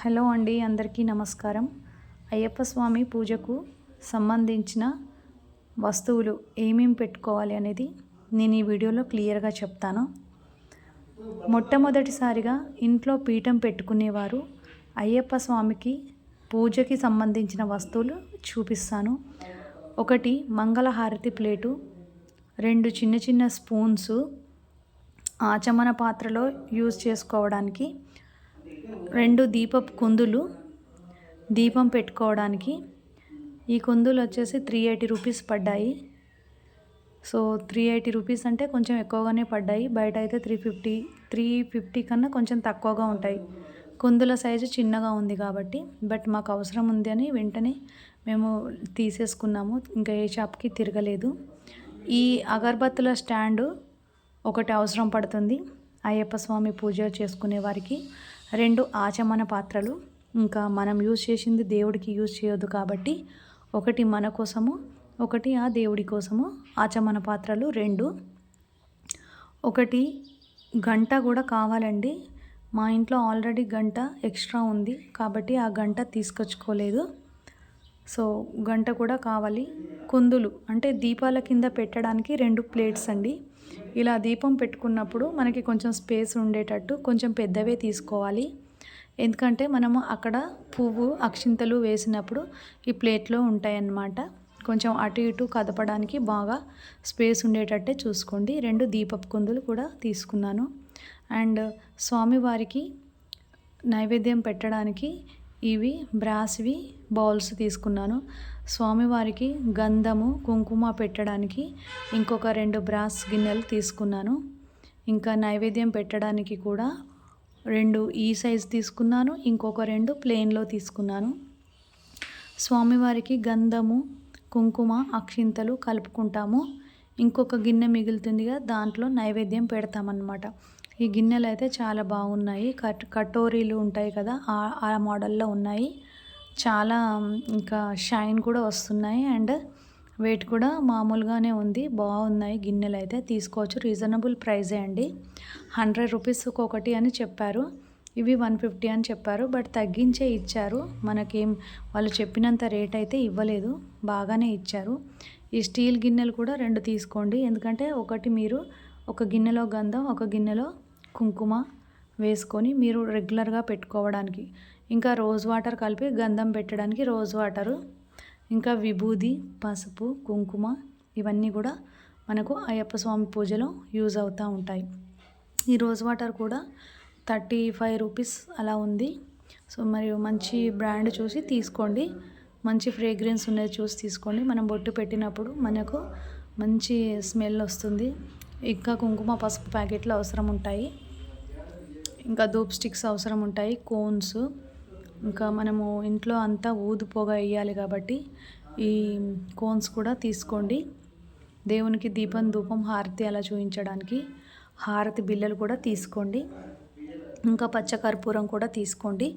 Hello అండి అందరికీ నమస్కారం. అయ్యప్ప స్వామి పూజకు సంబంధించిన వస్తువులు ఏమేమి పెట్టుకోవాలి అనేది నేను ఈ వీడియోలో క్లియర్గా చెప్తాను. మొట్టమొదటిసారిగా ఇంట్లో పీఠం పెట్టుకునేవారు అయ్యప్ప స్వామికి పూజకి సంబంధించిన వస్తువులు చూపిస్తాను. ఒకటి మంగళహారతి ప్లేటు రెండు చిన్న చిన్న స్పూన్స్ ఆచమన పాత్రలో యూజ్ చేసుకోవడానికి రెండు దీపపు కుందులు దీపం పెట్టుకోవడానికి. ఈ కుందులు వచ్చేసి త్రీ ఎయిటీ రూపీస్ పడ్డాయి. సో త్రీ ఎయిటీ రూపీస్ అంటే కొంచెం ఎక్కువగానే పడ్డాయి. బయట అయితే త్రీ ఫిఫ్టీ త్రీ ఫిఫ్టీ కన్నా కొంచెం తక్కువగా ఉంటాయి. కుందుల సైజు చిన్నగా ఉంది కాబట్టి బట్ మాకు అవసరం ఉంది అని వెంటనే మేము తీసేసుకున్నాము. ఇంకా ఏ షాప్కి తిరగలేదు. ఈ అగరబత్తుల స్టాండు ఒకటి అవసరం పడుతుంది. అయ్యప్ప స్వామి పూజ చేసుకునే వారికి. రెండు ఆచమన పాత్రలు. ఇంకా మనం యూజ్ చేసింది దేవుడికి యూజ్ చేయొద్దు కాబట్టి ఒకటి మన కోసము ఒకటి ఆ దేవుడి కోసము ఆచమన పాత్రలు రెండు. ఒకటి గంట కూడా కావాలండి. మా ఇంట్లో ఆల్రెడీ గంట ఎక్స్ట్రా ఉంది కాబట్టి ఆ గంట తీసుకొచ్చుకోలేదు. సో గంట కూడా కావాలి. కుందులు అంటే దీపాల కింద పెట్టడానికి రెండు ప్లేట్స్ అండి. ఇలా దీపం పెట్టుకున్నప్పుడు మనకి కొంచెం స్పేస్ ఉండేటట్టు కొంచెం పెద్దవే తీసుకోవాలి. ఎందుకంటే మనము అక్కడ పువ్వు అక్షింతలు వేసినప్పుడు ఈ ప్లేట్లో ఉంటాయన్నమాట. కొంచెం అటు ఇటు కదపడానికి బాగా స్పేస్ ఉండేటట్టే చూసుకోండి. రెండు దీపపు కుందులు కూడా తీసుకున్నాను. అండ్ స్వామివారికి నైవేద్యం పెట్టడానికి ఇవి బ్రాస్వి బౌల్స్ తీసుకున్నాను. స్వామివారికి గంధము కుంకుమ పెట్టడానికి ఇంకొక రెండు బ్రాస్ గిన్నెలు తీసుకున్నాను. ఇంకా నైవేద్యం పెట్టడానికి కూడా రెండు ఈ సైజ్ తీసుకున్నాను ఇంకొక రెండు ప్లెయిన్లో తీసుకున్నాను. స్వామివారికి గంధము కుంకుమ అక్షింతలు కలుపుకుంటాము. ఇంకొక గిన్నె మిగులుతుందిగా దాంట్లో నైవేద్యం పెడతామన్నమాట. ఈ గిన్నెలు అయితే చాలా బాగున్నాయి. కట్ కటోరీలు ఉంటాయి కదా ఆ మోడల్లో ఉన్నాయి. చాలా ఇంకా షైన్ కూడా వస్తున్నాయి అండ్ వెయిట్ కూడా మామూలుగానే ఉంది. బాగున్నాయి గిన్నెలు అయితే తీసుకోవచ్చు. రీజనబుల్ ప్రైజే అండి. హండ్రెడ్ రూపీస్ ఒకటి అని చెప్పారు. ఇవి వన్ ఫిఫ్టీ అని చెప్పారు. బట్ తగ్గించే ఇచ్చారు. మనకేం వాళ్ళు చెప్పినంత రేట్ అయితే ఇవ్వలేదు. బాగానే ఇచ్చారు. ఈ స్టీల్ గిన్నెలు కూడా రెండు తీసుకోండి. ఎందుకంటే ఒకటి మీరు ఒక గిన్నెలో గంధం ఒక గిన్నెలో కుంకుమ వేసుకొని మీరు రెగ్యులర్గా పెట్టుకోవడానికి. ఇంకా రోజ్ వాటర్ కలిపి గంధం పెట్టడానికి రోజ్ వాటరు ఇంకా విభూది పసుపు కుంకుమ ఇవన్నీ కూడా మనకు అయ్యప్ప స్వామి పూజలో యూజ్ అవుతూ ఉంటాయి. ఈ రోజ్ వాటర్ కూడా థర్టీ ఫైవ్ రూపీస్ అలా ఉంది. సో మరియు మంచి బ్రాండ్ చూసి తీసుకోండి. మంచి ఫ్రేగ్రెన్స్ ఉన్నది చూసి తీసుకోండి. మనం బొట్టు పెట్టినప్పుడు మనకు మంచి స్మెల్ వస్తుంది. ఇంకా కుంకుమ పసుపు ప్యాకెట్లు అవసరం ఉంటాయి. ఇంకా ధూప్ స్టిక్స్ అవసరం ఉంటాయి కోన్స్. ఇంకా మనము ఇంట్లో అంతా ఊదు పొగ వేయాలి కాబట్టి ఈ కోన్స్ కూడా తీసుకోండి. దేవునికి దీపం ధూపం హారతి అలా చూపించడానికి హారతి బిల్లలు కూడా తీసుకోండి. ఇంకా పచ్చకర్పూరం కూడా తీసుకోండి.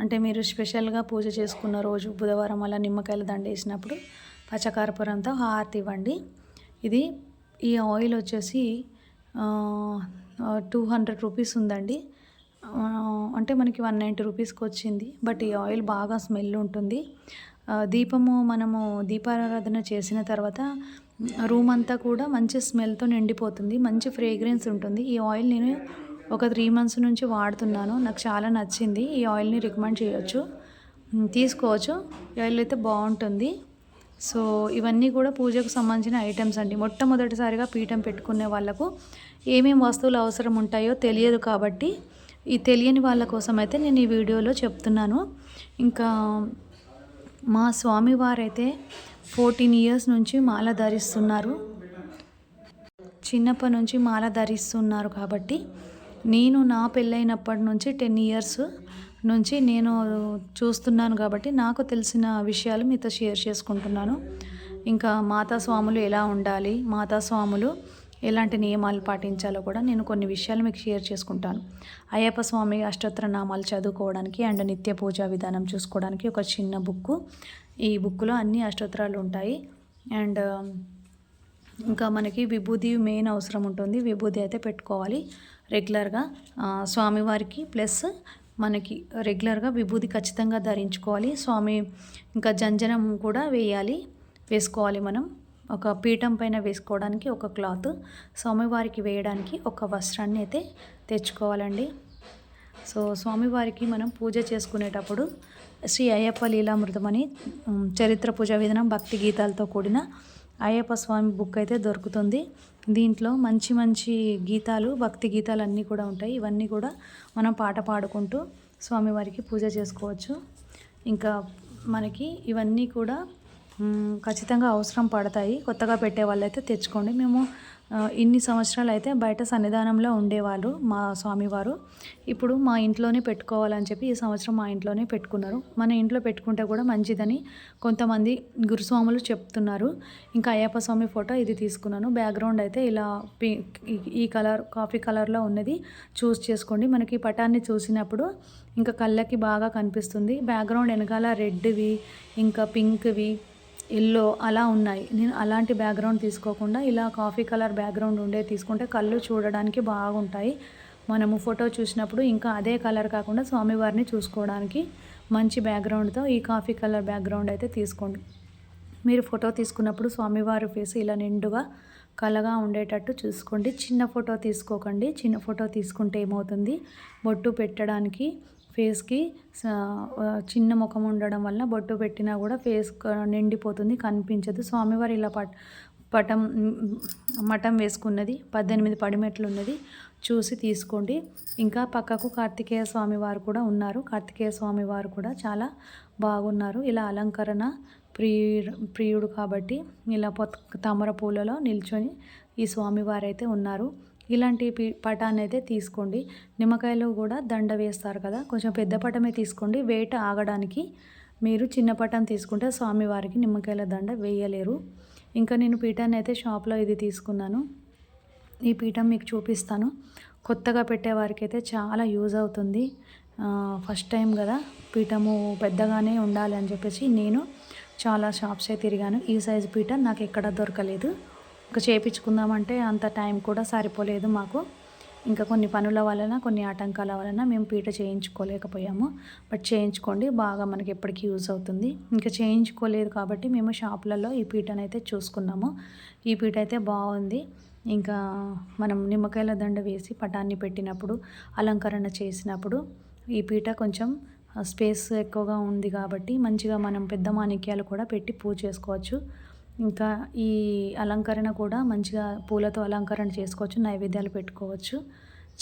అంటే మీరు స్పెషల్గా పూజ చేసుకున్న రోజు బుధవారం అలా నిమ్మకాయల దండేసినప్పుడు పచ్చకర్పూరంతో హారతి ఇవ్వండి. ఇది ఈ ఆయిల్ వచ్చేసి టూ హండ్రెడ్ రూపీస్ ఉందండి. అంటే మనకి వన్ నైంటీ రూపీస్కి వచ్చింది బట్ ఈ ఆయిల్ బాగా స్మెల్ ఉంటుంది. దీపము మనము దీపారాధన చేసిన తర్వాత రూమ్ అంతా కూడా మంచి స్మెల్తో నిండిపోతుంది మంచి ఫ్రేగ్రెన్స్ ఉంటుంది. ఈ ఆయిల్ నేను ఒక త్రీ మంత్స్ నుంచి వాడుతున్నాను నాకు చాలా నచ్చింది. ఈ ఆయిల్ని రికమెండ్ చేయొచ్చు. తీసుకోవచ్చు. ఈ ఆయిల్ అయితే బాగుంటుంది. సో ఇవన్నీ కూడా పూజకు సంబంధించిన ఐటమ్స్ అండి. మొట్టమొదటిసారిగా పీఠం పెట్టుకునే వాళ్ళకు ఏమేమి వస్తువులు అవసరం ఉంటాయో తెలియదు కాబట్టి ఈ తెలియని వాళ్ళ కోసం అయితే నేను ఈ వీడియోలో చెప్తున్నాను. ఇంకా మా స్వామివారైతే ఫోర్టీన్ ఇయర్స్ నుంచి మాల ధరిస్తున్నారు. చిన్నప్పటి నుంచి మాల ధరిస్తున్నారు కాబట్టి నేను నా పెళ్ళైనప్పటి నుంచి టెన్ ఇయర్స్ నుంచి నేను చూస్తున్నాను కాబట్టి నాకు తెలిసిన విషయాలు మీతో షేర్ చేసుకుంటున్నాను. ఇంకా మాతా స్వాములు ఎలా ఉండాలి? మాతా స్వాములు ఎలాంటి నియమాలు పాటించాలో కూడా నేను కొన్ని విషయాలు మీకు షేర్ చేసుకుంటాను. అయ్యప్ప స్వామి అష్టోత్తర నామాలు చదువుకోవడానికి అండ్ నిత్య పూజా విధానం చూసుకోవడానికి ఒక చిన్న బుక్ ఈ బుక్లో అన్ని అష్టోత్తరాలు ఉంటాయి. అండ్ ఇంకా మనకి విభూది మెయిన్ అవసరం ఉంటుంది. విభూది అయితే పెట్టుకోవాలి రెగ్యులర్గా. స్వామివారికి ప్లస్ మనకి రెగ్యులర్గా విభూది ఖచ్చితంగా ధరించుకోవాలి. స్వామి ఇంకా జంజనం కూడా వేయాలి వేసుకోవాలి మనం. ఒక పీఠం పైన వేసుకోవడానికి ఒక క్లాత్ స్వామివారికి వేయడానికి ఒక వస్త్రాన్ని అయితే తెచ్చుకోవాలండి. సో స్వామివారికి మనం పూజ చేసుకునేటప్పుడు శ్రీ అయ్యప్ప లీలామృతం అని చరిత్ర పూజ విధానం భక్తి గీతాలతో కూడిన అయ్యప్ప స్వామి బుక్ అయితే దొరుకుతుంది. దీంట్లో మంచి మంచి గీతాలు భక్తి గీతాలు అన్నీ కూడా ఉంటాయి. ఇవన్నీ కూడా మనం పాట పాడుకుంటూ స్వామివారికి పూజ చేసుకోవచ్చు. ఇంకా మనకి ఇవన్నీ కూడా ఖచ్చితంగా అవసరం పడతాయి. కొత్తగా పెట్టే వాళ్ళైతే తెచ్చుకోండి. మేము ఇన్ని సంవత్సరాలు అయితే బయట సన్నిధానంలో ఉండేవాళ్ళు మా స్వామివారు. ఇప్పుడు మా ఇంట్లోనే పెట్టుకోవాలని చెప్పి ఈ సంవత్సరం మా ఇంట్లోనే పెట్టుకున్నారు. మన ఇంట్లో పెట్టుకుంటే కూడా మంచిదని కొంతమంది గురుస్వాములు చెప్తున్నారు. ఇంకా అయ్యప్ప స్వామి ఫోటో ఇది తీసుకున్నాను. బ్యాక్గ్రౌండ్ అయితే ఇలా ఈ- ఈ కలర్ కాఫీ కలర్లో ఉన్నది. చూస్ చేసుకోండి. మనకి ఈ పటాన్ని చూసినప్పుడు ఇంకా కళ్ళకి బాగా కనిపిస్తుంది. బ్యాక్గ్రౌండ్ వెనకాల రెడ్వి ఇంకా పింక్వి ఎల్లో అలా ఉన్నాయి. నేను అలాంటి బ్యాక్గ్రౌండ్ తీసుకోకుండా ఇలా కాఫీ కలర్ బ్యాక్గ్రౌండ్ ఉండే తీసుకుంటే కళ్ళు చూడడానికి బాగుంటాయి. మనము ఫోటో చూసినప్పుడు ఇంకా అదే కలర్ కాకుండా స్వామివారిని చూసుకోవడానికి మంచి బ్యాక్గ్రౌండ్తో ఈ కాఫీ కలర్ బ్యాక్గ్రౌండ్ అయితే తీసుకోండి. మీరు ఫోటో తీసుకున్నప్పుడు స్వామివారి ఫేస్ ఇలా నిండుగా కలగా ఉండేటట్టు చూసుకోండి. చిన్న ఫోటో తీసుకోకండి. చిన్న ఫోటో తీసుకుంటే ఏమవుతుంది? బొట్టు పెట్టడానికి ఫేస్కి చిన్న ముఖం ఉండడం వల్ల బొట్టు పెట్టినా కూడా ఫేస్ నిండిపోతుంది కనిపించదు. స్వామివారి ఇలా పట్ పటం మఠం వేసుకున్నది పద్దెనిమిది పడిమెట్లు ఉన్నది చూసి తీసుకోండి. ఇంకా పక్కకు కార్తికేయ స్వామి వారు కూడా ఉన్నారు. కార్తికేయ స్వామి వారు కూడా చాలా బాగున్నారు. ఇలా అలంకరణ ప్రియుడు ప్రియుడు కాబట్టి ఇలా పొత్ తామర పూలలో నిల్చొని ఈ స్వామివారైతే ఉన్నారు. ఇలాంటి పట అనేది తీసుకోండి. నిమ్మకాయలు కూడా దండ వేస్తారు కదా కొంచెం పెద్ద పటమే తీసుకోండి. వేట ఆగడానికి మీరు చిన్న పటం తీసుకుంటే స్వామివారికి నిమ్మకాయల దండ వేయలేరు. ఇంకా నేను పీఠాన్ని అయితే షాప్లో ఇది తీసుకున్నాను. ఈ పీఠం మీకు చూపిస్తాను. కొత్తగా పెట్టేవారికి అయితే చాలా యూజ్ అవుతుంది. ఫస్ట్ టైం కదా పీఠము పెద్దగానే ఉండాలి అని చెప్పేసి నేను చాలా షాప్సే తిరిగాను. ఈ సైజు పీఠ నాకు ఎక్కడ దొరకలేదు. ఇంకా చేయించుకుందామంటే అంత టైం కూడా సరిపోలేదు మాకు. ఇంకా కొన్ని పనుల వలన కొన్ని ఆటంకాల వలన మేము పీట చేయించుకోలేకపోయాము. బట్ చేయించుకోండి బాగా మనకి ఎప్పటికీ యూజ్ అవుతుంది. ఇంకా చేయించుకోలేదు కాబట్టి మేము షాపులలో ఈ పీటను అయితే చూసుకున్నాము. ఈ పీట అయితే బాగుంది. ఇంకా మనం నిమ్మకాయల దండ వేసి పటాన్ని పెట్టినప్పుడు అలంకరణ చేసినప్పుడు ఈ పీట కొంచెం స్పేస్ ఎక్కువగా ఉంది కాబట్టి మంచిగా మనం పెద్ద మాణిక్యాలు కూడా పెట్టి పూజ చేసుకోవచ్చు. ఇంకా ఈ అలంకరణ కూడా మంచిగా పూలతో అలంకరణ చేసుకోవచ్చు నైవేద్యాలు పెట్టుకోవచ్చు.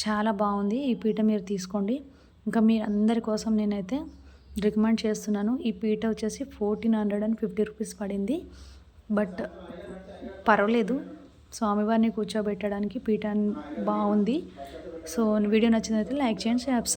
చాలా బాగుంది. ఈ పీట మీరు తీసుకోండి. ఇంకా మీ అందరి కోసం నేనైతే రికమెండ్ చేస్తున్నాను. ఈ పీట వచ్చేసి fourteen hundred and fifty rupees పడింది. బట్ పర్వాలేదు. స్వామివారిని కూర్చోబెట్టడానికి పీఠ బాగుంది. సో వీడియో నచ్చినట్లయితే లైక్ చేయండి యాప్స్